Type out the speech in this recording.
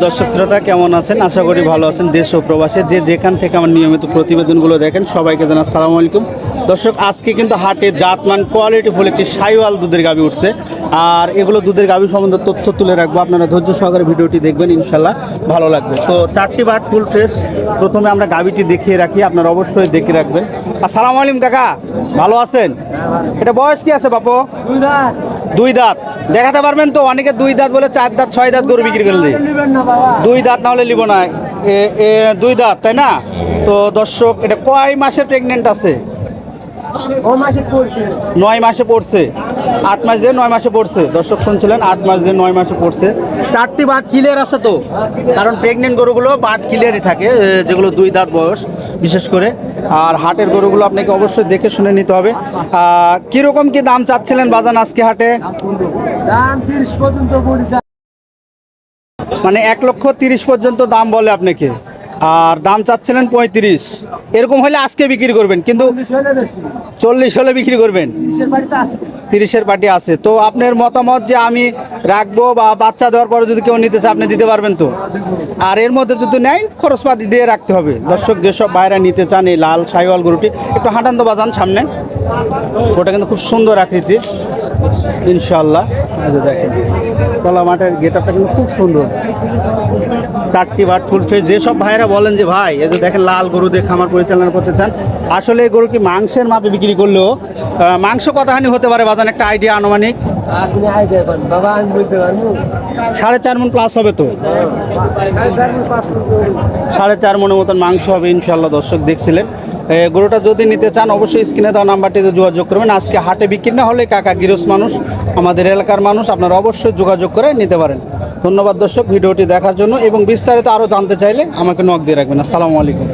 দর্শক শ্রোতা, কেমন আছেন? আশা করি ভালো আছেন দেশ ও প্রবাসে। যে যেখান থেকে আমার নিয়মিত প্রতিবেদনগুলো দেখেন, সবাইকে জানা আসসালামু আলাইকুম। দর্শক, আজকে কিন্তু হাটে জাতমান কোয়ালিটি ফুল একটি সাইওয়াল দুধের গাবি উঠছে। আর এগুলো দুধের গাবি সম্বন্ধে তথ্য তুলে রাখব। আপনারা ধৈর্য সহকারে ভিডিওটি দেখবেন ইনশাল্লাহ ভালো লাগবে। তো চারটি বাট ফুল ফ্রেশ। প্রথমে আমরা গাবিটি দেখিয়ে রাখি, আপনারা অবশ্যই দেখে রাখবেন। আর আসসালামু আলাইকুম কাকা, ভালো আছেন? এটা বয়স কি আছে বাপু? দুই দাঁত। দেখাতে পারবেন তো? অনেকে দুই দাঁত বলে চার দাঁত ছয় দাঁত গরু বিক্রি করে দিই দুই দাঁত না হলে নিব না। দুই দাঁত তাই না? তো দর্শক এটা কয় মাসে প্রেগনেন্ট আছে? নয় মাসে পড়ছে। আট মাস দিয়ে নয় মাসে পড়ছে। দর্শক শুনছিলেন আট মাস দিয়ে নয় মাসে পড়ছে। চারটি বাট ক্লিয়ার আছে তো? কারণ প্রেগনেন্ট গরুগুলো বাট ক্লিয়ারই থাকে যেগুলো দুই দাঁত বয়স বিশেষ করে। আর হাটের গরুগুলো আপনাকে অবশ্যই দেখে শুনে নিতে হবে। কীরকম কি দাম চাচ্ছিলেন বাজান আজকে হাটে? দাম তিরিশ পর্যন্ত মানে এক লক্ষ তিরিশ পর্যন্ত দাম বলে আপনাকে। আর দাম চাচ্ছিলেন পঁয়ত্রিশ। এরকম হলে আজকে বিক্রি করবেন কিন্তু চল্লিশ হলে বিক্রি করবেন। তিরিশের আছে। পার্টি আছে। তো আপনার মতামত যে আমি রাখব বা বাচ্চা দেওয়ার পরে যদি কেউ নিতে চায় আপনি দিতে পারবেন তো? আর এর মধ্যে যদি নেয় খরচপাতি দিয়ে রাখতে হবে। দর্শক যেসব বাইরে নিতে চান এই লাল সাইওয়াল গরুটি একটু হাঁটান তো বাজান সামনে। ওটা কিন্তু খুব সুন্দর আকৃতি ইনশাল্লাহ দেখেন তলা মাঠের গেটারটা কিন্তু খুব সুন্দর। চারটি বাট ফুল ফেস যেসব ভাইরা বলেন যে ভাই এই যে দেখেন লাল গরু দিয়ে খামার পরিচালনা করতে চান। আসলে এই গরু কি মাংসের মাপে বিক্রি করলেও মাংস কতখানি হতে পারে বাজান একটা আইডিয়া আনুমানিক সাড়ে চার মন প্লাস হবে তো। সাড়ে চার মনের মতন মাংস হবে ইনশাল্লাহ দর্শক দেখছিলেন। গরুটা যদি নিতে চান অবশ্যই স্ক্রিনে দেওয়া নাম্বারটিতে যোগাযোগ করবেন। আজকে হাটে বিক্রি না হলে কাকা গিরস মানুষ, আমাদের এলাকার মানুষ, আপনারা অবশ্যই যোগাযোগ করে নিতে পারেন। ধন্যবাদ দর্শক, ভিডিওটি দেখার জন্য এবং বিস্তারিত আরও জানতে চাইলে আমাকে নক দিয়ে রাখবেন। আসসালামু আলাইকুম।